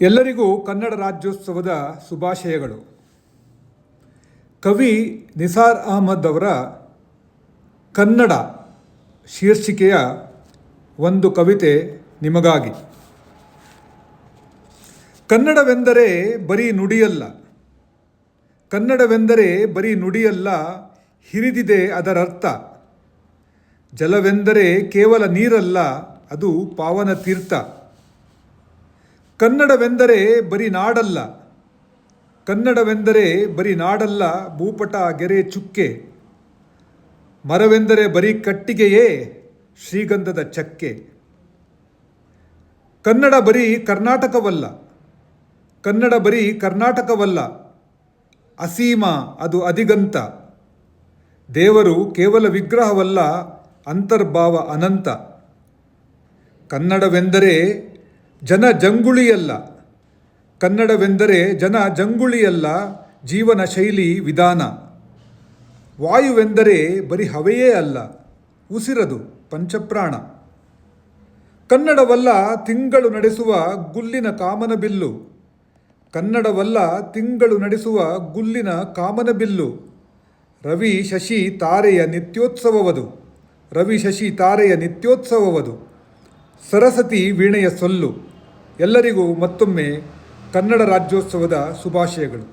ಎಲ್ಲರಿಗೂ ಕನ್ನಡ ರಾಜ್ಯೋತ್ಸವದ ಶುಭಾಶಯಗಳು. ಕವಿ ನಿಸಾರ್ ಅಹಮದ್ ಅವರ ಕನ್ನಡ ಶೀರ್ಷಿಕೆಯ ಒಂದು ಕವಿತೆ ನಿಮಗಾಗಿ. ಕನ್ನಡವೆಂದರೆ ಬರೀ ನುಡಿಯಲ್ಲ. ಕನ್ನಡವೆಂದರೆ ಬರೀ ನುಡಿಯಲ್ಲ, ಹಿರಿದಿದೆ ಅದರರ್ಥ. ಜಲವೆಂದರೆ ಕೇವಲ ನೀರಲ್ಲ, ಅದು ಪಾವನ ತೀರ್ಥ. ಕನ್ನಡವೆಂದರೆ ಬರೀ ನಾಡಲ್ಲ. ಕನ್ನಡವೆಂದರೆ ಬರೀ ನಾಡಲ್ಲ, ಭೂಪಟ, ಗೆರೆ, ಚುಕ್ಕೆ. ಮರವೆಂದರೆ ಬರೀ ಕಟ್ಟಿಗೆಯೇ, ಶ್ರೀಗಂಧದ ಚಕ್ಕೆ. ಕನ್ನಡ ಬರೀ ಕರ್ನಾಟಕವಲ್ಲ. ಕನ್ನಡ ಬರೀ ಕರ್ನಾಟಕವಲ್ಲ. ಅಸೀಮ, ಅದು ಅಧಿಗಂತ. ದೇವರು ಕೇವಲ ವಿಗ್ರಹವಲ್ಲ, ಅಂತರ್ಭಾವ ಅನಂತ. ಕನ್ನಡವೆಂದರೆ ಜನ ಜಂಗುಳಿಯಲ್ಲ. ಕನ್ನಡವೆಂದರೆ ಜನ ಜಂಗುಳಿಯಲ್ಲ, ಜೀವನ ಶೈಲಿ ವಿಧಾನ. ವಾಯುವೆಂದರೆ ಬರೀ ಹವೆಯೇ ಅಲ್ಲ, ಉಸಿರದು ಪಂಚಪ್ರಾಣ. ಕನ್ನಡವಲ್ಲ ತಿಂಗಳು ನಡೆಸುವ ಗುಲ್ಲಿನ ಕಾಮನ ಬಿಲ್ಲು. ಕನ್ನಡವಲ್ಲ ತಿಂಗಳು ನಡೆಸುವ ಗುಲ್ಲಿನ ಕಾಮನ ಬಿಲ್ಲು. ರವಿ ಶಶಿ ತಾರೆಯ ನಿತ್ಯೋತ್ಸವವದು. ರವಿ ಶಶಿ ತಾರೆಯ ನಿತ್ಯೋತ್ಸವವದು. ಸರಸ್ವತಿ ವೀಣೆಯ ಸೊಲ್ಲು. ಎಲ್ಲರಿಗೂ ಮತ್ತೊಮ್ಮೆ ಕನ್ನಡ ರಾಜ್ಯೋತ್ಸವದ ಶುಭಾಶಯಗಳು.